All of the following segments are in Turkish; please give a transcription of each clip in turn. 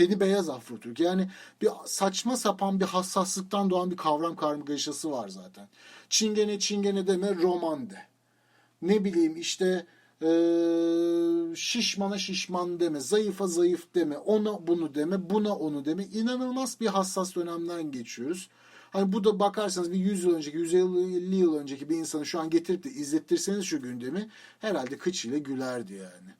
Teni beyaz Afrotürk. Yani bir saçma sapan bir hassaslıktan doğan bir kavram karmaşası var zaten. Çingene çingene deme roman de. Ne bileyim işte eee, şişmana şişman deme, zayıfa zayıf deme, ona bunu deme, buna onu deme. İnanılmaz bir hassas dönemden geçiyoruz. Hani bu da bakarsanız bir 100 yıl önceki, 150 yıl önceki bir insanı şu an getirip de izlettirseniz şu gündemi herhalde kıçıyla gülerdi yani.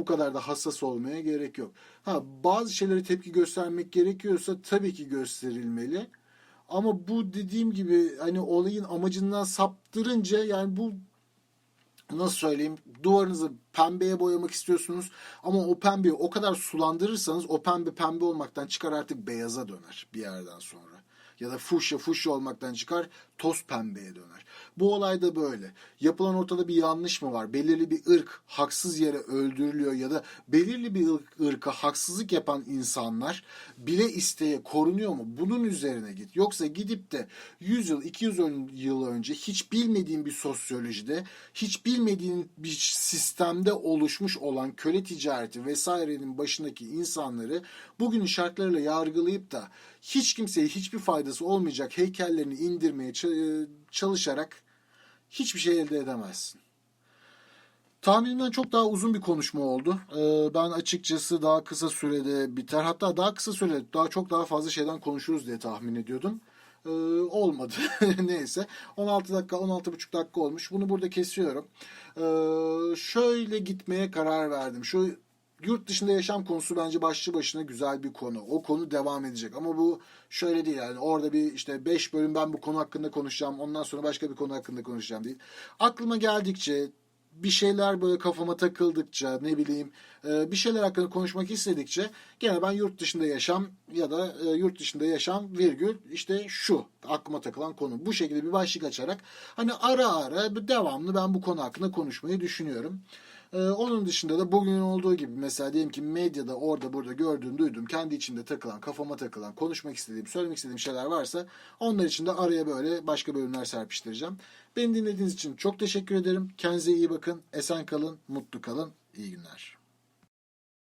Bu kadar da hassas olmaya gerek yok. Ha bazı şeylere tepki göstermek gerekiyorsa tabii ki gösterilmeli. Ama bu dediğim gibi hani olayın amacından saptırınca yani bu nasıl söyleyeyim duvarınızı pembeye boyamak istiyorsunuz ama o pembeyi o kadar sulandırırsanız o pembe pembe olmaktan çıkar artık beyaza döner bir yerden sonra. Ya da fuşya fuşya olmaktan çıkar toz pembeye döner. Bu olay da böyle. Yapılan ortada bir yanlış mı var? Belirli bir ırk haksız yere öldürülüyor ya da belirli bir ırk, ırka haksızlık yapan insanlar bile isteye korunuyor mu? Bunun üzerine git. Yoksa gidip de 100 yıl 200 ön- yıl önce hiç bilmediğin bir sosyolojide, hiç bilmediğin bir sistemde oluşmuş olan köle ticareti vesairenin başındaki insanları bugünün şartlarıyla yargılayıp da hiç kimseye hiçbir faydası olmayacak heykellerini indirmeye ç- çalışarak hiçbir şey elde edemezsin. Tahminimden çok daha uzun bir konuşma oldu. Ee, ben açıkçası daha kısa sürede biter. Hatta daha kısa sürede daha çok daha fazla şeyden konuşuruz diye tahmin ediyordum. Ee, olmadı. Neyse. 16 dakika, 16,5 dakika olmuş. Bunu burada kesiyorum. Şöyle gitmeye karar verdim. Şu yurt dışında yaşam konusu bence başlı başına güzel bir konu. O konu devam edecek. Ama bu şöyle değil yani orada bir işte 5 bölüm ben bu konu hakkında konuşacağım. Ondan sonra başka bir konu hakkında konuşacağım değil. Aklıma geldikçe bir şeyler böyle kafama takıldıkça ne bileyim e, bir şeyler hakkında konuşmak istedikçe gene ben yurt dışında yaşam ya da e, yurt dışında yaşam virgül işte şu aklıma takılan konu. Bu şekilde bir başlık açarak hani ara ara devamlı ben bu konu hakkında konuşmayı düşünüyorum. Ee, onun dışında da bugün olduğu gibi mesela diyelim ki medyada orada burada gördüğüm, duyduğum, kendi içimde takılan, kafama takılan, konuşmak istediğim, söylemek istediğim şeyler varsa onlar için de araya böyle başka bölümler serpiştireceğim. Beni dinlediğiniz için çok teşekkür ederim. Kendinize iyi bakın, esen kalın, mutlu kalın, iyi günler.